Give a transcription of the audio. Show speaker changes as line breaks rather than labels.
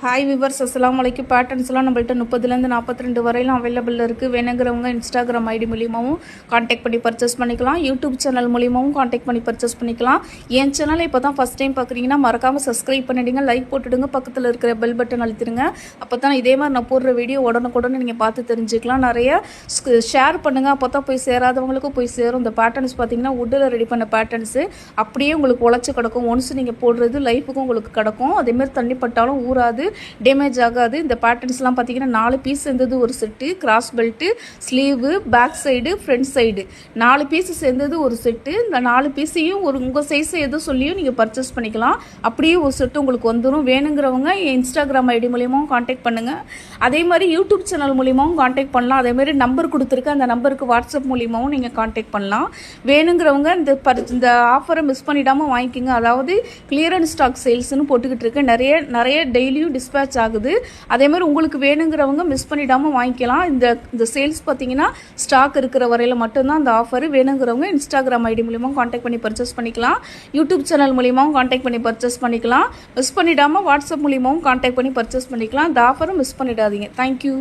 Hi viewers அஸ்லாம் வலைக்கும் பேட்டர்ன்ஸ்லாம் நம்மள்ட்ட முப்பதுலேருந்து நாற்பத்தி ரெண்டு வரையிலும் அவைலபிள் இருக்குது வேணுங்கிறவங்க இன்ஸ்டாகிராம் ஐடி மூலியமாகவும் காண்டாக்ட் பண்ணி பர்ச்சேஸ் பண்ணிக்கலாம். யூடியூப் சேனல் மூலியமாகவும் காண்டாக்ட் பண்ணி பர்ச்சேஸ் பண்ணிக்கலாம். என் சேனல் இப்போ தான் ஃபஸ்ட் டைம் பார்க்குறீங்கன்னா மறக்காமல் சப்ஸ்கிரைப் பண்ணிடுங்க. லைக் போட்டுடுங்க. பக்கத்தில் இருக்கிற பெல் பட்டன் அழுத்திடுங்க. அப்போ தான் இதே மாதிரி நான் போடுற வீடியோ உடனுக்குடனே நீங்கள் பார்த்து தெரிஞ்சுக்கலாம். நிறைய ஷேர் பண்ணுங்கள் அப்போ தான் போய் சேராதவங்களுக்கும் போய் சேரும். இந்த பேட்டர்ன்ஸ் பார்த்தீங்கன்னா உட்டில் ரெடி பண்ண பேட்டர்ன்ஸு அப்படியே உங்களுக்கு உழைச்சி கிடக்கும். ஒன்ஸ் நீங்கள் போடுறது லைஃபுக்கும் உங்களுக்கு கிடக்கும். அதேமாதிரி தண்ணி பட்டாலும் ஊறாது. டேமேஜ் ஆகாது. இந்த பேட்டர்ன்ஸ்லாம் பார்த்தீங்கன்னா நாலு பீஸ் சேர்ந்தது ஒரு set cross belt sleeve back side front side நாலு பீஸ் சேர்ந்தது ஒரு செட்டு இந்த நாலு பீஸையும் ஒரு உங்கள் சைஸை எதோ சொல்லியும் நீங்கள் பர்ச்சேஸ் பண்ணிக்கலாம். அப்படியே ஒரு செட்டு உங்களுக்கு வந்துடும் வேணுங்கிறவங்க என் இன்ஸ்டாகிராம் ஐடி மூலியமாகவும் காண்டாக்ட் பண்ணுங்கள் அதே மாதிரி யூடியூப் சேனல் மூலியமாகவும் காண்டாக்ட் பண்ணலாம். அதே மாதிரி நம்பர் கொடுத்துருக்கேன் அந்த நம்பருக்கு வாட்ஸ்அப் மூலியமாகவும் நீங்கள் காண்டாக்ட் பண்ணலாம். வேணுங்கிறவங்க இந்த பர் இந்த ஆஃபரை மிஸ் பண்ணிடாமல் வாங்கிக்கோங்க. அதாவது கிளியரன்ஸ் ஸ்டாக் சேல்ஸ்னு போட்டுக்கிட்டு இருக்கேன் நிறைய நிறைய டெய்லியும் டிஸ்பேச் ஆகுது. அதே மாதிரி உங்களுக்கு வேணுங்கிறவங்க மிஸ் பண்ணிடாமல் வாங்கிக்கலாம். இந்த இந்த சேல்ஸ் பார்த்தீங்கன்னா ஸ்டாக் இருக்கிற வரையில் மட்டும்தான் அந்த ஆஃபர் வேணுங்கிறவங்க இன்ஸ்டாகிராம் ஐடி மூலியமாக காண்டாக்ட் பண்ணி பர்ச்சேஸ் பண்ணிக்கலாம். யூடியூப் சேனல் மூலியமாகவும் காண்டாக்ட் பண்ணி பர்ச்சேஸ் பண்ணிக்கலாம். மிஸ் பண்ணிடாமல் வாட்ஸ்அப் மூலியமாகவும் காண்டாக்ட் பண்ணி பர்ச்சேஸ் பண்ணிக்கலாம். இந்த ஆஃபரும் மிஸ் பண்ணிடாதீங்க. தேங்க்யூ